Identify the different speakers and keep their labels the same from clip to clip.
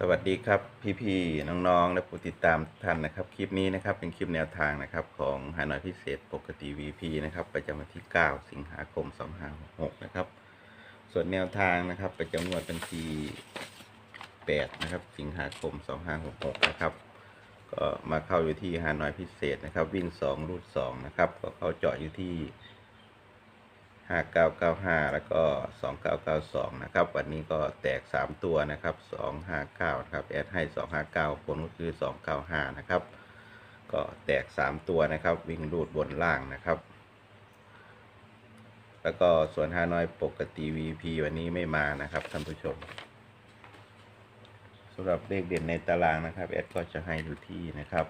Speaker 1: สวัสดีครับพี่ๆน้องๆและผู้ติดตามท่านนะครับ คลิปนี้นะครับเป็นคลิปแนวทางนะครับ ของหานอยพิเศษปกติ VP นะครับประจำวันที่ 9 สิงหาคม 2566 นะครับ ส่วนแนวทางนะครับประจำงวดบัญชี8นะครับ สิงหาคม 2566 นะครับ ก็มาเข้าอยู่ที่หานอยพิเศษนะครับ วิ่ง 2 รูด 2 นะครับ ก็เข้าเจาะอยู่ที่ 5995 แล้วก็ 2992 นะครับ วันนี้ก็แตก 3 ตัวนะครับ 259 นะครับ แอดให้ 259 ผลก็คือ 295 นะครับ ก็แตก 3 ตัวนะครับ วิ่งรูดบนล่างนะครับ แล้วก็ส่วนฮานอยปกติ VP วันนี้ไม่มานะครับท่านผู้ชมสำหรับเลขเด่นในตารางนะครับแอดก็จะให้อยู่ที่นะครับ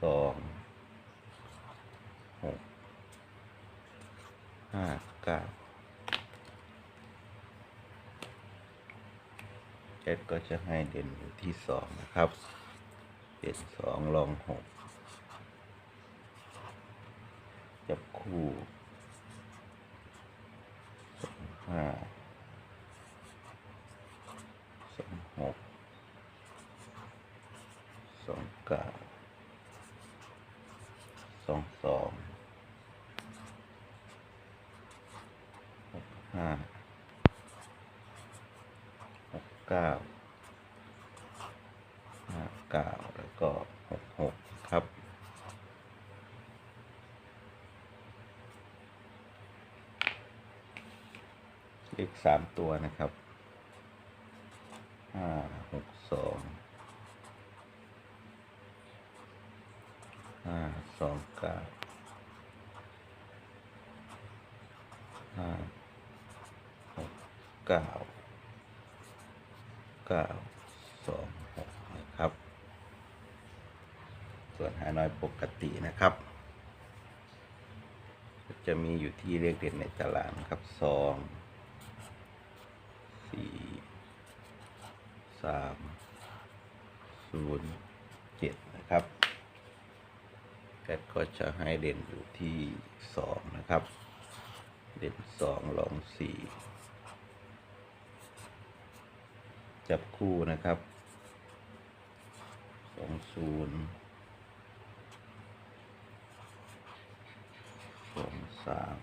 Speaker 1: 2 ห้าเก้าเจ็ดก็จะให้เด่นอยู่ที่สองนะครับเด่นสองลองหกจับคู่สองห้าสองหกสองเก้าสองสอง ห้าหกเก้าห้าเก้าแล้วก็หกหกครับ เลขสามตัวนะครับห้าหกสองห้าสองเก้าห้า เก้าเก้าสองหกนะครับ ส่วนหาน้อยปกตินะครับ จะมีอยู่ที่เลขเด่นในตารางนะครับสองสี่สามศูนย์เจ็ดนะครับแอดก็จะให้เด่นอยู่ที่สองนะครับ เด่นสองลองสี่ จับคู่นะครับสองศูนย์สองสาม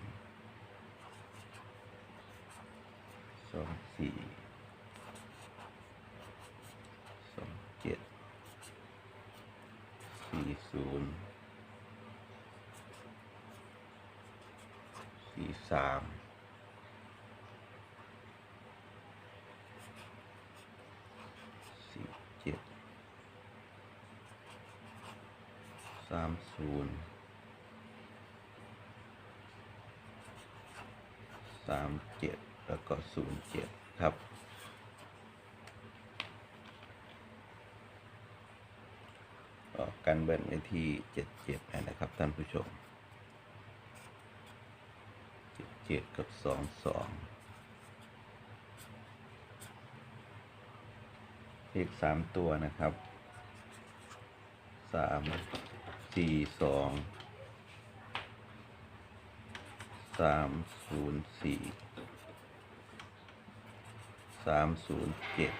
Speaker 1: สองสี่สองเจ็ดสี่ศูนย์สี่สาม สี่ เจ็ดสามศูนย์สามเจ็ดแล้วก็ศูนย์เจ็ดครับกกันเบิ้ลไว้ที่เจ็ดเจ็ดนะครับ ท่านผู้ชมเจ็ดเจ็ดกับสองสอง เลขสามตัวนะครับสามสี่สองสามศูนย์สี่สามศูนย์เจ็ด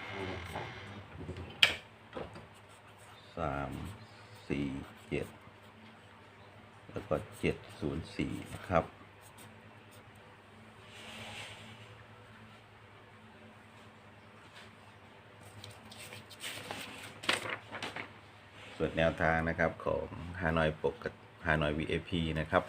Speaker 1: สามสี่เจ็ดแล้วก็เจ็ดศูนย์สี่นะครับ ส่วนแนวทางนะครับของฮานอยปกฮานอย VIP นะครับ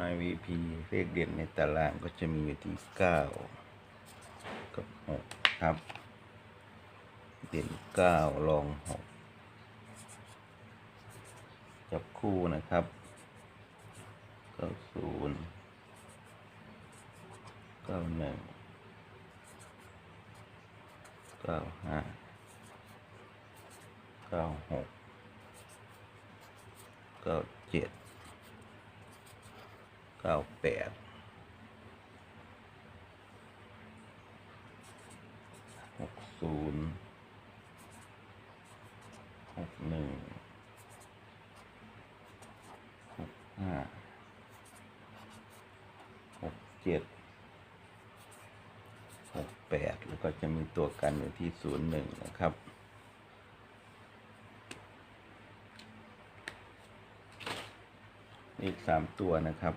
Speaker 1: นอย VP เลขเด่นในตารางก็จะมีอยู่ที่เก้ากับหกครับ เด่นเก้ารองหกจับคู่นะครับเก้าศูนย์ ก้าหนึ่งเก้าห้าเก้าหกเก้าเจ็ดเก้าแปดหกศูนย์หกหนึ่งห้าหกเจ็ดหกแปดแล้ว ก็จะมีตัวกันอยู่ที่ศูนย์หนึ่งนะครับ อีกสามตัวนะครับ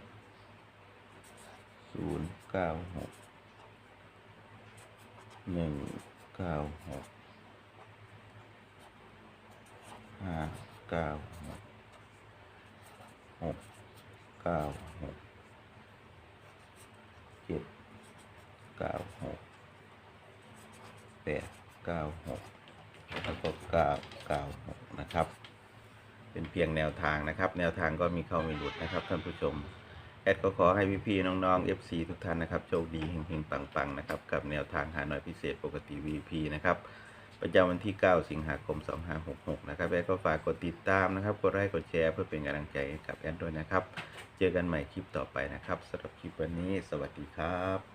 Speaker 1: ศูนย์เก้าหกหนึ่งเก้าหกห้าเก้าหกหกเก้าหกเจ็ดเก้าหก แปดเก้าหกแล้วก็เก้าเก้าหกนะครับ เป็นเพียงแนวทางนะครับ แนวทางก็มีเข้ามีหลุดนะครับท่านผู้ชม แอดก็ขอให้พี่ๆน้องๆ FC ทุกท่านนะครับโชคดีเฮงๆปังๆนะครับกับแนวทางหาหน่อยพิเศษปกติ VP นะครับประจำวันที่ 9 สิงหาคม 2566 นะครับ แอดก็ฝากกดติดตามนะครับ กดไลค์ กดแชร์เพื่อเป็นกำลังใจให้กับแอดด้วยนะครับ เจอกันใหม่คลิปต่อไปนะครับสำหรับคลิปวันนี้ สวัสดีครับ